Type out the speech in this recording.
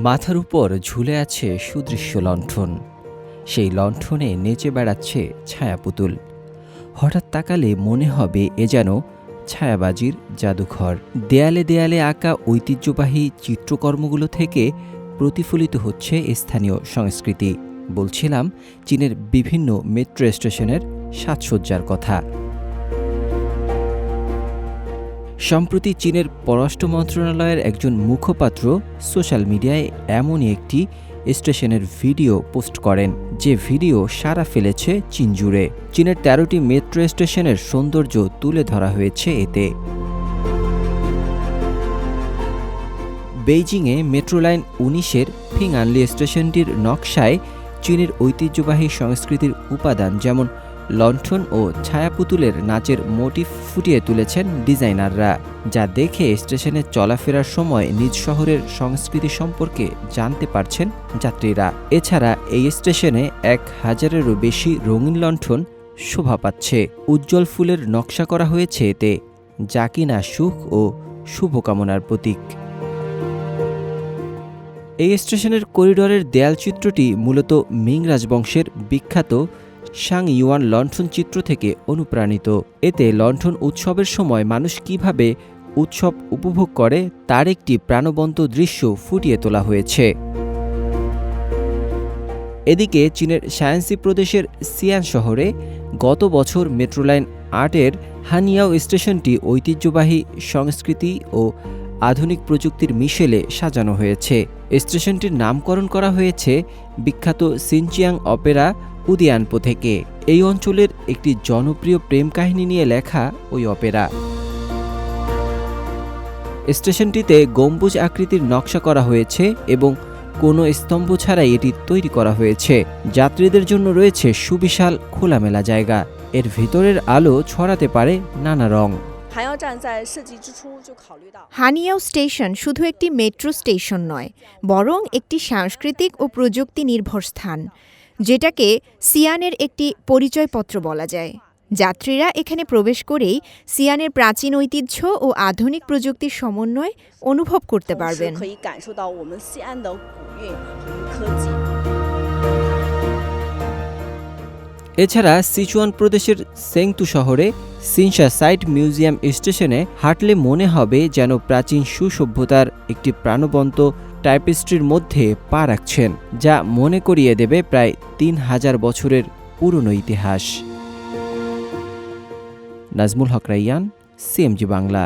মাথার উপর ঝুলে আছে সুদৃশ্য লণ্ঠন। সেই লণ্ঠনে নেচে বেড়াচ্ছে ছায়াপুতুল। হঠাৎ তাকালে মনে হবে এ যেন ছায়াবাজির জাদুঘর। দেয়ালে দেয়ালে আঁকা ঐতিহ্যবাহী চিত্রকর্মগুলো থেকে প্রতিফলিত হচ্ছে স্থানীয় সংস্কৃতি। বলছিলাম, চীনের বিভিন্ন মেট্রো স্টেশনের সাজসজ্জার কথা। সম্প্রতি চীনের পররাষ্ট্র মন্ত্রণালয়ের একজন মুখপাত্র সোশ্যাল মিডিয়ায় এমনই একটি স্টেশনের ভিডিও পোস্ট করেন, যে ভিডিও সারা ফেলেছে চীন জুড়ে। চীনের তেরোটি মেট্রো স্টেশনের সৌন্দর্য তুলে ধরা হয়েছে এতে। বেইজিংয়ে মেট্রো লাইন উনিশের ফিংআনলি স্টেশনটির নকশায় চীনের ঐতিহ্যবাহী সংস্কৃতির উপাদান, যেমন লণ্ঠন ও ছায়াপুতুলের নাচের মোটিভ ফুটিয়ে তুলেছেন ডিজাইনাররা, যা দেখে স্টেশনে চলাফেরার সময় নিজ শহরের সংস্কৃতি সম্পর্কে জানতে পারছেন যাত্রীরা। এছাড়া এই স্টেশনে এক হাজারেরও বেশি রঙিন লণ্ঠন শোভা পাচ্ছে। উজ্জ্বল ফুলের নকশা করা হয়েছে এতে, যা কিনা সুখ ও শুভকামনার প্রতীক। এই স্টেশনের করিডোরের দেয়ালচিত্রটি মূলত মিং রাজবংশের বিখ্যাত সাং ইউয়ান লণ্ঠন চিত্র থেকে অনুপ্রাণিত। এতে লণ্ঠন উৎসবের সময় মানুষ কীভাবে উৎসব উপভোগ করে তার একটি প্রাণবন্ত দৃশ্য ফুটিয়ে তোলা হয়েছে। এদিকে চীনের শায়ান্সি প্রদেশের সিয়ান শহরে গত বছর মেট্রো লাইন আটের হানিয়াও স্টেশনটি ঐতিহ্যবাহী সংস্কৃতি ও আধুনিক প্রযুক্তির মিশেলে সাজানো হয়েছে। স্টেশনটির নামকরণ করা হয়েছে বিখ্যাত সিনচিয়াং অপেরা উদিয়ানপো থেকে। এই অঞ্চলের একটি জনপ্রিয় প্রেম কাহিনী নিয়ে লেখা ওই অপেরা। স্টেশনটিতে গম্বুজ আকৃতির নকশা করা হয়েছে এবং কোনো স্তম্ভ ছাড়াই এটি তৈরি করা হয়েছে। যাত্রীদের জন্য রয়েছে সুবিশাল খোলামেলা জায়গা। এর ভিতরের আলো ছড়াতে পারে নানা রং। হানিয়াও স্টেশন শুধু একটি মেট্রো স্টেশন নয় বরং একটি সাংস্কৃতিক ও প্রযুক্তি নির্ভর স্থান যেটাকে সিয়ানের একটি পরিচয়পত্র বলা যায়। যাত্রীরা এখানে প্রবেশ করেই সিয়ানের প্রাচীন ঐতিহ্য ও আধুনিক প্রযুক্তির সমন্বয় অনুভব করতে পারবেন। এছাড়া সিচুয়ান প্রদেশের সেংতু শহরে সিনসা সাইট মিউজিয়াম স্টেশনে হাঁটলে মনে হবে যেন প্রাচীন সুসভ্যতার একটি প্রাণবন্ত টাইপিস্ট্রির মধ্যে পা রাখছেন, যা মনে করিয়ে দেবে প্রায় তিন হাজার বছরের পুরনো ইতিহাস। নাজমুল হক রাইয়ান, সিএমজি বাংলা।